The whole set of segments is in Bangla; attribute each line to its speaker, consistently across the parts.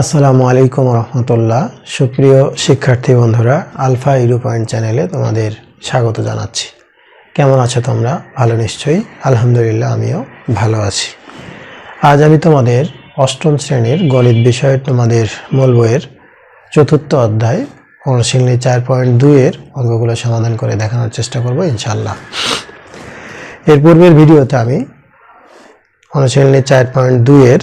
Speaker 1: আসসালামু আলাইকুম রহমতুল্লাহ। সুপ্রিয় শিক্ষার্থী বন্ধুরা, আলফা ইরু পয়েন্ট চ্যানেলে তোমাদের স্বাগত জানাচ্ছি। কেমন আছো তোমরা? ভালো নিশ্চয়ই? আলহামদুলিল্লাহ, আমিও ভালো আছি। আজ আমি তোমাদের অষ্টম শ্রেণির গণিত বিষয়ের তোমাদের মূল বইয়ের চতুর্থ অধ্যায়, অনুশীলনী চার পয়েন্ট দুইয়ের অঙ্কগুলো সমাধান করে দেখানোর চেষ্টা করব ইনশাল্লাহ এর পূর্বের ভিডিওতে আমি অনুশীলনী চার পয়েন্ট দুইয়ের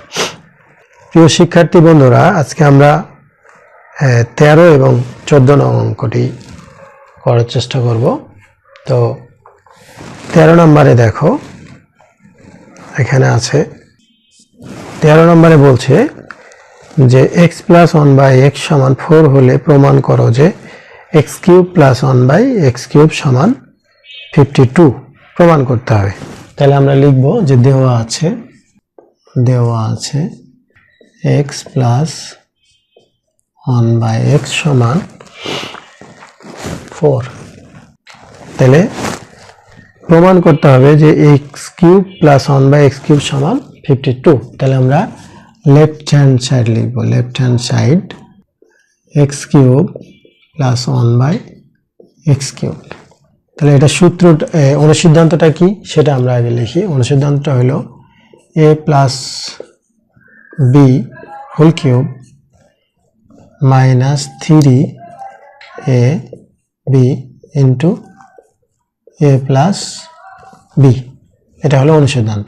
Speaker 1: প্রিয় শিক্ষার্থী বন্ধুরা, আজকে আমরা তেরো এবং চোদ্দ নং অঙ্কটি করার চেষ্টা করব। তো, তেরো নম্বরে দেখো, এখানে আছে, তেরো নম্বরে বলছে যে x plus one by x সমান ফোর হলে প্রমাণ করো যে x cube plus one by x cube সমান ফিফটি টু প্রমাণ করতে হবে। তাহলে আমরা লিখব যে দেওয়া আছে দেওয়া আছে x plus one by x সমান ফোর তাহলে প্রমাণ করতে হবে যে x cube plus one by x cube সমান ফিফটি টু তাহলে আমরা লেফট হ্যান্ড সাইড লিখব। Left hand side x cube plus one by x cube তাহলে এটা সূত্র অনুসিদ্ধান্তটা কি? সেটা আমরা আগে লিখি। অনুসিদ্ধান্তটা হলো a plus b whole cube minus three a b into a plus b এটা হলো অনুসিদ্ধান্ত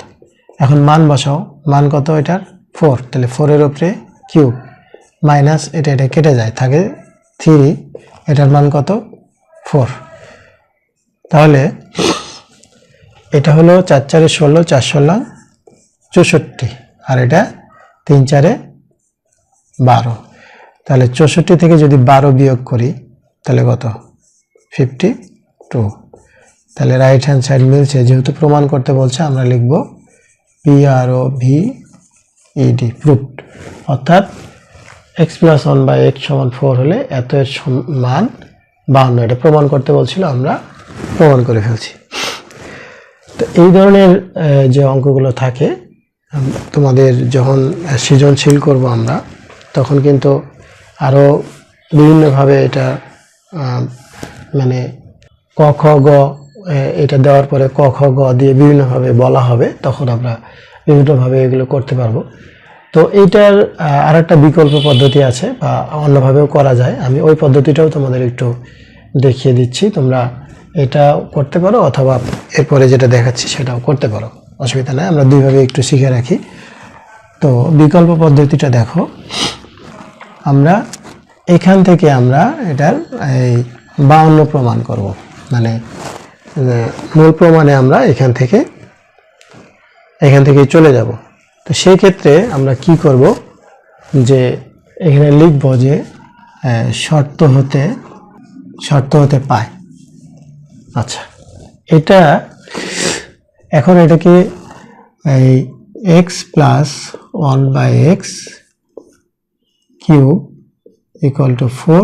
Speaker 1: এখন মান বসাও। মান কত এটার? ফোর তাহলে ফোরের ওপরে কিউব মাইনাস এটা এটা কেটে যায়। থাকে থ্রি এটার মান কত? ফোর তাহলে এটা হলো চার চারে ষোলো, চার ষোলো, চৌষট্টি। আর এটা তিন, চারে বারো। তাহলে চৌষট্টি থেকে যদি বারো বিয়োগ করি, তাহলে কত? ফিফটি টু তাহলে রাইট হ্যান্ড সাইড মিলছে, যেহেতু প্রমাণ করতে বলছে, আমরা লিখব P R O V E D proved অর্থাৎ x plus one by x সমান ফোর হলে এত এর মান বাহান্ন। এটা প্রমাণ করতে বলছিল, আমরা প্রমাণ করে ফেলছি। তো এই ধরনের যে অঙ্কগুলো থাকে তোমাদের যখন সৃজনশীল করব আমরা, তখন কিন্তু আরও বিভিন্নভাবে এটা মানে ক, খ, গ এটা দেওয়ার পরে ক, খ, গ দিয়ে বিভিন্নভাবে বলা হবে, তখন আমরা বিভিন্নভাবে এগুলো করতে পারব। তো এইটার আর একটা বিকল্প পদ্ধতি আছে বা অন্যভাবেও করা যায়। আমি ওই পদ্ধতিটাও তোমাদের একটু দেখিয়ে দিচ্ছি। তোমরা এটা করতে পারো অথবা এরপরে যেটা দেখাচ্ছি সেটাও করতে পারো। অসুবিধা নাই, আমরা দুইভাবে একটু শিখে রাখি। তো বিকল্প পদ্ধতিটা দেখো। আমরা এখান থেকে আমরা এটার এই বাউন্ন প্রমাণ করব। মানে মূল প্রমাণে আমরা এখান থেকে এখান থেকে চলে যাব। তো সেই ক্ষেত্রে আমরা কি করব যে, এখানে লিখব যে শর্ত হতে শর্ত হতে পায়। আচ্ছা এটা এখন এটাকে এই x plus one by x cube equal to four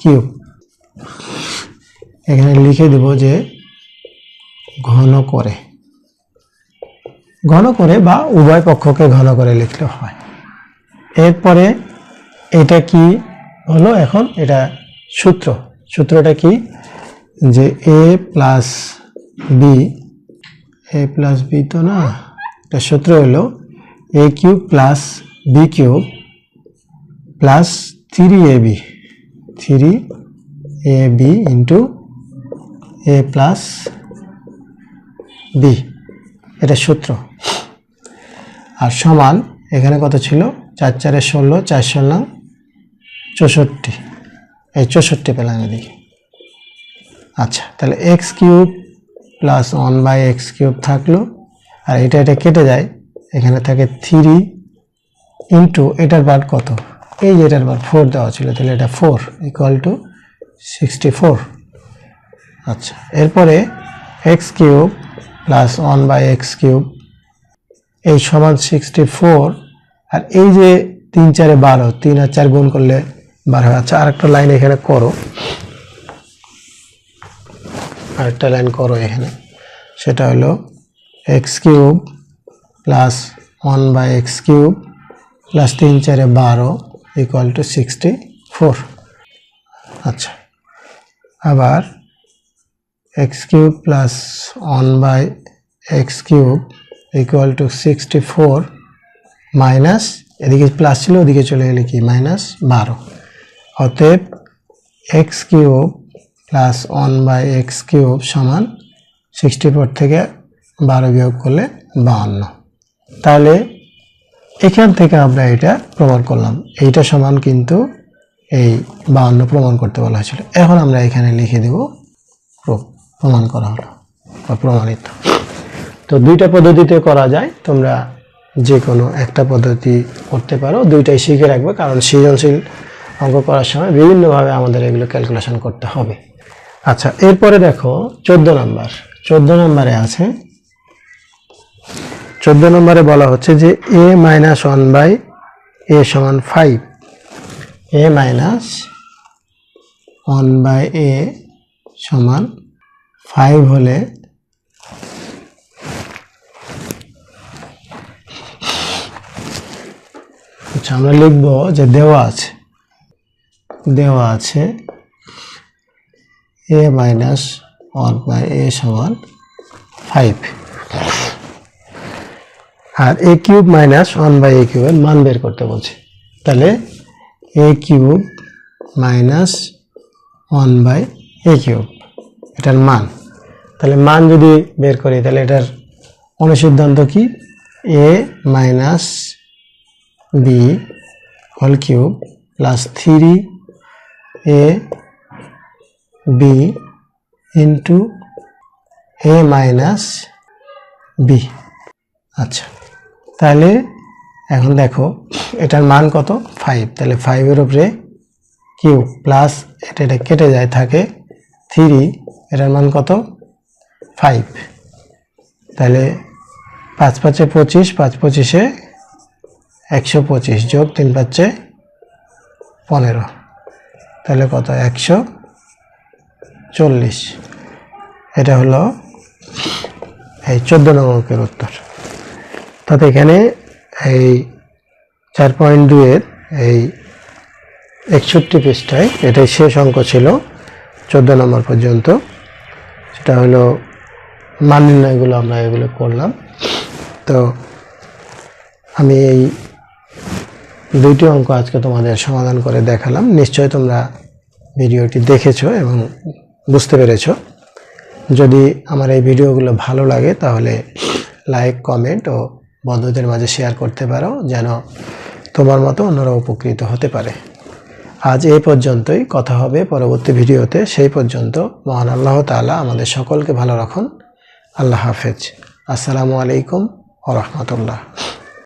Speaker 1: cube এখানে লিখে দেব যে ঘন করে। ঘন করে বা উভয় পক্ষকে ঘন করে লিখলে হয়। এরপরে এটা কি হলো এখন? এটা সূত্র। সূত্রটা কি? যে a plus b a plus b তো না? এটা সূত্র হলো a cube plus b cube plus three a b three a b into a plus b এটা সূত্র। আর সমান এখানে কত ছিল? চার চারে ষোলো, চার ষোলো, চৌষট্টি। এই চৌষট্টি পেলাম এদিকে। আচ্ছা তাহলে x cube plus one by x cube থাকল। আর এটা এটা কেটে যায়। এখানে থাকে থ্রি ইন্টু এটার বার কত? এই যে এটার বার ফোর দেওয়া ছিল, তাহলে এটা four equal to sixty four আচ্ছা এরপরে x cube plus one by x cube এই সমান সিক্সটি ফোর আর এই যে তিন চারে বারো, তিন আর চার গুণ করলে বারো হয়। আচ্ছা আরেকটা লাইন এখানে করো। আরেকটা লাইন করো এখানে। সেটা হলো x cube plus one by x cube plus তিন চারে বারো ইকুয়াল টু সিক্সটি ফোর আচ্ছা আবার x cube plus one by x cube equal to sixty four minus এদিকে প্লাস ছিল, ওদিকে চলে গেলে কি? মাইনাস বারো। অতএব x cube plus one by x cube সমান সিক্সটি ফোর থেকে বারো বিয়োগ করলে বাহান্ন। তাহলে এখান থেকে আমরা এটা প্রমাণ করলাম। এইটা সমান কিন্তু এই বাহান্ন প্রমাণ করতে বলা হয়েছিল। এখন আমরা এখানে লিখে দেব প্র- প্রমাণ করা হলো বা প্রমাণিত। তো দুইটা পদ্ধতিতে করা যায়। তোমরা যে কোনো একটা পদ্ধতি করতে পারো। দুইটাই শিখে রাখবে, কারণ সৃজনশীল অঙ্ক করার সময় বিভিন্নভাবে আমাদের এগুলো ক্যালকুলেশন করতে হবে। আচ্ছা এরপরে দেখো চোদ্দ নম্বর। চোদ্দ নম্বরে আছে, চোদ্দ নম্বরে বলা হচ্ছে যে a minus one by a সমান five a minus one by a সমান ফাইভ হলে আচ্ছা আমরা লিখব যে দেওয়া আছে দেওয়া আছে a minus one by a সমান five R a cube minus one by a কিউবের মান বের করতে বলছে। তাহলে a cube minus one by a cube এটার মান। তাহলে মান যদি বের করি, তাহলে এটার অনুসিদ্ধান্ত কি? A minus b whole cube plus three a b into a minus b আচ্ছা তাহলে এখন দেখো, এটার মান কত? ফাইভ তাহলে ফাইভের উপরে কিউ প্লাস এটা এটা কেটে যায়, থাকে থ্রি এটার মান কত? ফাইভ তাহলে পাঁচ পাঁচে পঁচিশ, পাঁচ পঁচিশে একশো পঁচিশ যোগ তিন পাঁচে পনেরো। তাহলে কত? একশো চল্লিশ। এটা হলো এই চোদ্দ নম্বর অঙ্কের উত্তর। তাতে এখানে এই চার পয়েন্ট দুয়ের এই একষট্টি পৃষ্ঠায় এটাই শেষ অঙ্ক ছিল, চোদ্দ নম্বর পর্যন্ত। সেটা হলো মান নির্ণয়গুলো আমরা এগুলো করলাম। তো আমি এই দুইটি অঙ্ক আজকে তোমাদের সমাধান করে দেখালাম। নিশ্চয়ই তোমরা ভিডিওটি দেখেছ এবং বুঝতে পেরেছ? যদি আমার এই ভিডিওগুলো ভালো লাগে, তাহলে লাইক, কমেন্ট ও বন্ধুদের মাঝে শেয়ার করতে পারো, যেন তোমার মতো অন্যরা উপকৃত হতে পারে। আজ এই পর্যন্তই। কথা হবে পরবর্তী ভিডিওতে। সেই পর্যন্ত মহান আল্লাহ তাআলা আমাদের সকলকে ভালো রাখুন। আল্লাহ হাফেজ। আসসালামু আলাইকুম ও রহমতুল্লাহ।